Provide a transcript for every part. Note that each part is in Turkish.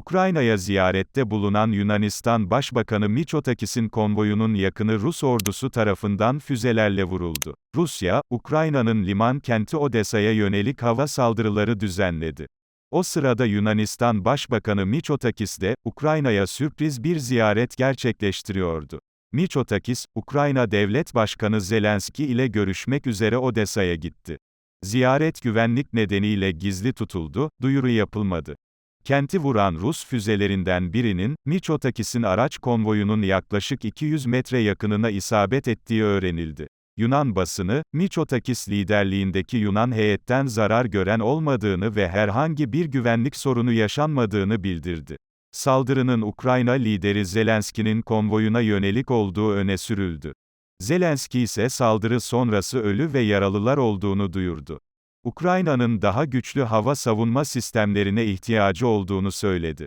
Ukrayna'ya ziyarette bulunan Yunanistan Başbakanı Mitsotakis'in konvoyunun yakını Rus ordusu tarafından füzelerle vuruldu. Rusya, Ukrayna'nın liman kenti Odessa'ya yönelik hava saldırıları düzenledi. O sırada Yunanistan Başbakanı Mitsotakis de, Ukrayna'ya sürpriz bir ziyaret gerçekleştiriyordu. Mitsotakis, Ukrayna Devlet Başkanı Zelenski ile görüşmek üzere Odessa'ya gitti. Ziyaret güvenlik nedeniyle gizli tutuldu, duyuru yapılmadı. Kenti vuran Rus füzelerinden birinin, Mitsotakis'in araç konvoyunun yaklaşık 200 metre yakınına isabet ettiği öğrenildi. Yunan basını, Mitsotakis liderliğindeki Yunan heyetten zarar gören olmadığını ve herhangi bir güvenlik sorunu yaşanmadığını bildirdi. Saldırının Ukrayna lideri Zelenski'nin konvoyuna yönelik olduğu öne sürüldü. Zelenski ise saldırı sonrası ölü ve yaralılar olduğunu duyurdu. Ukrayna'nın daha güçlü hava savunma sistemlerine ihtiyacı olduğunu söyledi.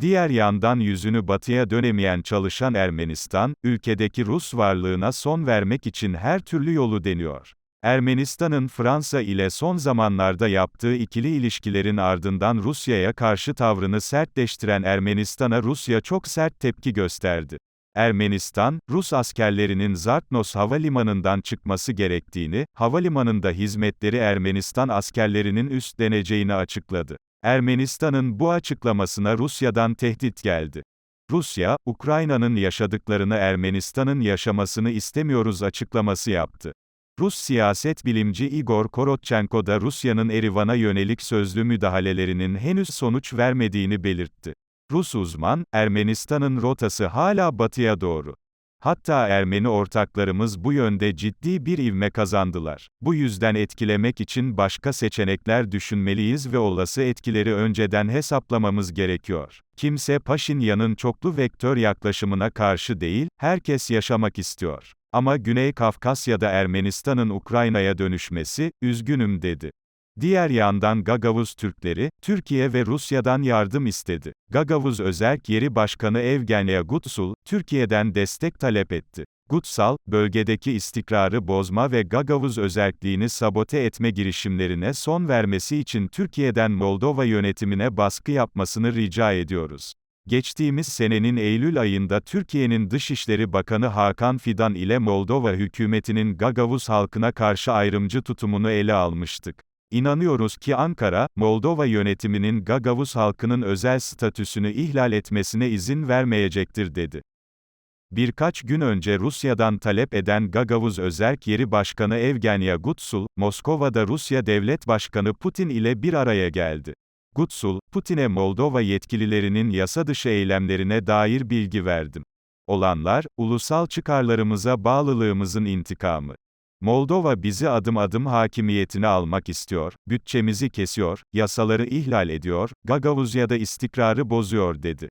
Diğer yandan yüzünü batıya dönemeyen çalışan Ermenistan, ülkedeki Rus varlığına son vermek için her türlü yolu deniyor. Ermenistan'ın Fransa ile son zamanlarda yaptığı ikili ilişkilerin ardından Rusya'ya karşı tavrını sertleştiren Ermenistan'a Rusya çok sert tepki gösterdi. Ermenistan, Rus askerlerinin Zartnos havalimanından çıkması gerektiğini, havalimanında hizmetleri Ermenistan askerlerinin üstleneceğini açıkladı. Ermenistan'ın bu açıklamasına Rusya'dan tehdit geldi. Rusya, Ukrayna'nın yaşadıklarını Ermenistan'ın yaşamasını istemiyoruz açıklaması yaptı. Rus siyaset bilimci Igor Korotchenko da Rusya'nın Erivan'a yönelik sözlü müdahalelerinin henüz sonuç vermediğini belirtti. Rus uzman, Ermenistan'ın rotası hala batıya doğru. Hatta Ermeni ortaklarımız bu yönde ciddi bir ivme kazandılar. Bu yüzden etkilemek için başka seçenekler düşünmeliyiz ve olası etkileri önceden hesaplamamız gerekiyor. Kimse Paşinyan'ın çoklu vektör yaklaşımına karşı değil, herkes yaşamak istiyor. Ama Güney Kafkasya'da Ermenistan'ın Ukrayna'ya dönüşmesi, üzgünüm dedi. Diğer yandan Gagavuz Türkleri, Türkiye ve Rusya'dan yardım istedi. Gagavuz Özerk Yeri Başkanı Evgenya Gutsul, Türkiye'den destek talep etti. Gutsal, bölgedeki istikrarı bozma ve Gagavuz özerkliğini sabote etme girişimlerine son vermesi için Türkiye'den Moldova yönetimine baskı yapmasını rica ediyoruz. Geçtiğimiz senenin Eylül ayında Türkiye'nin Dışişleri Bakanı Hakan Fidan ile Moldova hükümetinin Gagavuz halkına karşı ayrımcı tutumunu ele almıştık. İnanıyoruz ki Ankara, Moldova yönetiminin Gagavuz halkının özel statüsünü ihlal etmesine izin vermeyecektir dedi. Birkaç gün önce Rusya'dan talep eden Gagavuz Özerk Yeri Başkanı Evgenya Gutsul, Moskova'da Rusya Devlet Başkanı Putin ile bir araya geldi. Gutsul, Putin'e Moldova yetkililerinin yasa dışı eylemlerine dair bilgi verdim. Olanlar, ulusal çıkarlarımıza bağlılığımızın intikamı. Moldova bizi adım adım hakimiyetine almak istiyor, bütçemizi kesiyor, yasaları ihlal ediyor, Gagavuzya'da istikrarı bozuyor dedi.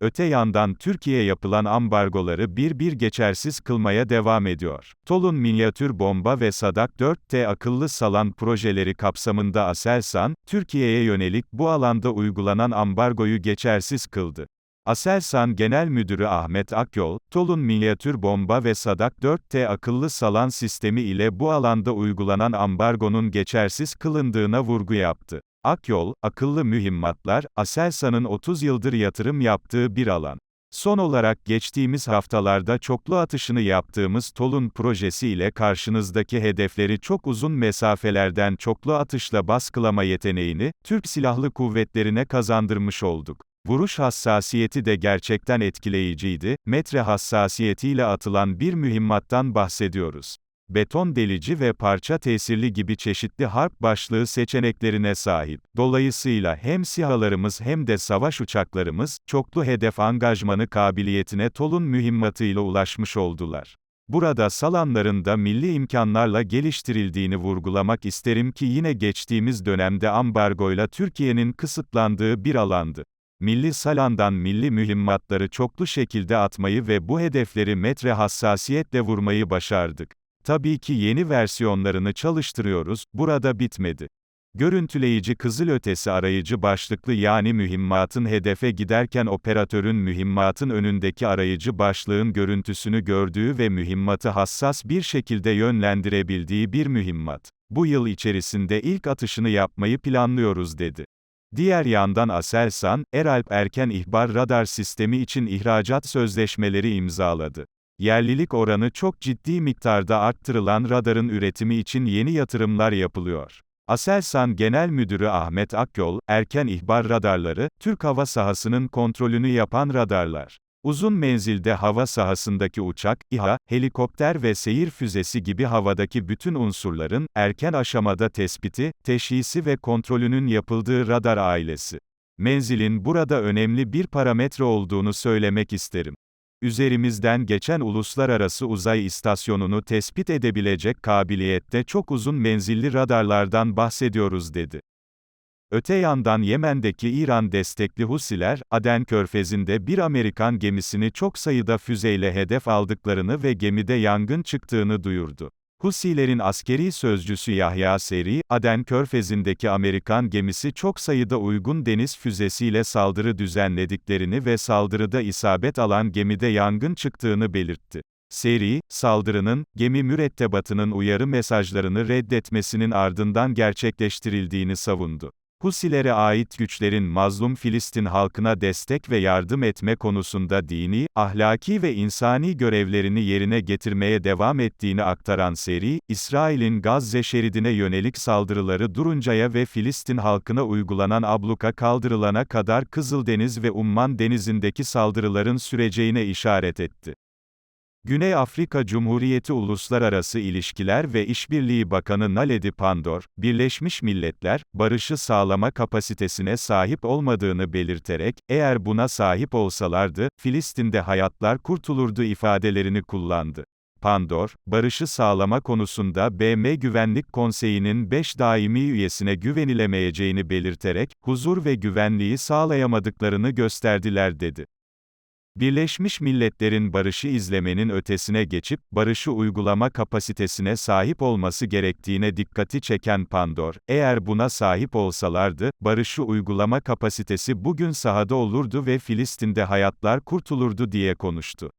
Öte yandan Türkiye yapılan ambargoları bir bir geçersiz kılmaya devam ediyor. Tolun minyatür bomba ve Sadak 4T akıllı salan projeleri kapsamında Aselsan, Türkiye'ye yönelik bu alanda uygulanan ambargoyu geçersiz kıldı. Aselsan Genel Müdürü Ahmet Akyol, TOL'un minyatür bomba ve Sadak 4T akıllı salan sistemi ile bu alanda uygulanan ambargonun geçersiz kılındığına vurgu yaptı. Akyol, akıllı mühimmatlar, Aselsan'ın 30 yıldır yatırım yaptığı bir alan. Son olarak geçtiğimiz haftalarda çoklu atışını yaptığımız TOL'un projesi ile karşınızdaki hedefleri çok uzun mesafelerden çoklu atışla baskılama yeteneğini, Türk Silahlı Kuvvetlerine kazandırmış olduk. Vuruş hassasiyeti de gerçekten etkileyiciydi, metre hassasiyetiyle atılan bir mühimmattan bahsediyoruz. Beton delici ve parça tesirli gibi çeşitli harp başlığı seçeneklerine sahip. Dolayısıyla hem sihalarımız hem de savaş uçaklarımız, çoklu hedef angajmanı kabiliyetine TOL'un mühimmatıyla ulaşmış oldular. Burada salanların da milli imkanlarla geliştirildiğini vurgulamak isterim ki yine geçtiğimiz dönemde ambargoyla Türkiye'nin kısıtlandığı bir alandı. Milli Salan'dan milli mühimmatları çoklu şekilde atmayı ve bu hedefleri metre hassasiyetle vurmayı başardık. Tabii ki yeni versiyonlarını çalıştırıyoruz, burada bitmedi. Görüntüleyici kızılötesi arayıcı başlıklı yani mühimmatın hedefe giderken operatörün mühimmatın önündeki arayıcı başlığın görüntüsünü gördüğü ve mühimmatı hassas bir şekilde yönlendirebildiği bir mühimmat. Bu yıl içerisinde ilk atışını yapmayı planlıyoruz dedi. Diğer yandan Aselsan, Eralp Erken İhbar Radar Sistemi için ihracat sözleşmeleri imzaladı. Yerlilik oranı çok ciddi miktarda arttırılan radarın üretimi için yeni yatırımlar yapılıyor. Aselsan Genel Müdürü Ahmet Akyol, erken ihbar radarları, Türk hava sahasının kontrolünü yapan radarlar. Uzun menzilde hava sahasındaki uçak, İHA, helikopter ve seyir füzesi gibi havadaki bütün unsurların, erken aşamada tespiti, teşhisi ve kontrolünün yapıldığı radar ailesi. Menzilin burada önemli bir parametre olduğunu söylemek isterim. Üzerimizden geçen uluslararası uzay istasyonunu tespit edebilecek kabiliyette çok uzun menzilli radarlardan bahsediyoruz dedi. Öte yandan Yemen'deki İran destekli Husiler, Aden Körfezi'nde bir Amerikan gemisini çok sayıda füzeyle hedef aldıklarını ve gemide yangın çıktığını duyurdu. Husilerin askeri sözcüsü Yahya Seri, Aden Körfezi'ndeki Amerikan gemisi çok sayıda uygun deniz füzesiyle saldırı düzenlediklerini ve saldırıda isabet alan gemide yangın çıktığını belirtti. Seri, saldırının, gemi mürettebatının uyarı mesajlarını reddetmesinin ardından gerçekleştirildiğini savundu. Husilere ait güçlerin mazlum Filistin halkına destek ve yardım etme konusunda dini, ahlaki ve insani görevlerini yerine getirmeye devam ettiğini aktaran seri, İsrail'in Gazze şeridine yönelik saldırıları duruncaya ve Filistin halkına uygulanan abluka kaldırılana kadar Kızıldeniz ve Umman denizindeki saldırıların süreceğine işaret etti. Güney Afrika Cumhuriyeti Uluslararası İlişkiler ve İşbirliği Bakanı Naledi Pandor, Birleşmiş Milletler, barışı sağlama kapasitesine sahip olmadığını belirterek, eğer buna sahip olsalardı, Filistin'de hayatlar kurtulurdu ifadelerini kullandı. Pandor, barışı sağlama konusunda BM Güvenlik Konseyi'nin 5 daimi üyesine güvenilemeyeceğini belirterek, huzur ve güvenliği sağlayamadıklarını gösterdiler dedi. Birleşmiş Milletler'in barışı izlemenin ötesine geçip, barışı uygulama kapasitesine sahip olması gerektiğine dikkati çeken Pandor, eğer buna sahip olsalardı, barışı uygulama kapasitesi bugün sahada olurdu ve Filistin'de hayatlar kurtulurdu diye konuştu.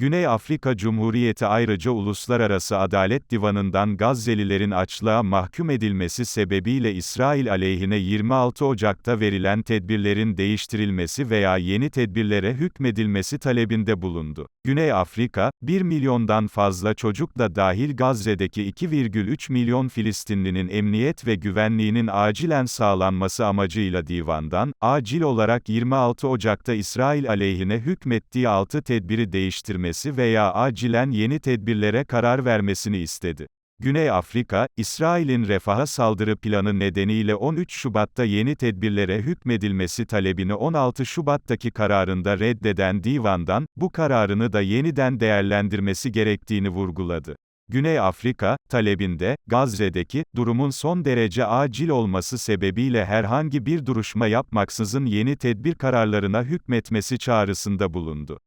Güney Afrika Cumhuriyeti ayrıca Uluslararası Adalet Divanı'ndan Gazze'lilerin açlığa mahkum edilmesi sebebiyle İsrail aleyhine 26 Ocak'ta verilen tedbirlerin değiştirilmesi veya yeni tedbirlere hükmedilmesi talebinde bulundu. Güney Afrika, 1 milyondan fazla çocukla dahil Gazze'deki 2,3 milyon Filistinlinin emniyet ve güvenliğinin acilen sağlanması amacıyla divandan, acil olarak 26 Ocak'ta İsrail aleyhine hükmettiği 6 tedbiri değiştirmesi veya acilen yeni tedbirlere karar vermesini istedi. Güney Afrika, İsrail'in refaha saldırı planı nedeniyle 13 Şubat'ta yeni tedbirlere hükmedilmesi talebini 16 Şubat'taki kararında reddeden divandan, bu kararını da yeniden değerlendirmesi gerektiğini vurguladı. Güney Afrika, talebinde, Gazze'deki, durumun son derece acil olması sebebiyle herhangi bir duruşma yapmaksızın yeni tedbir kararlarına hükmetmesi çağrısında bulundu.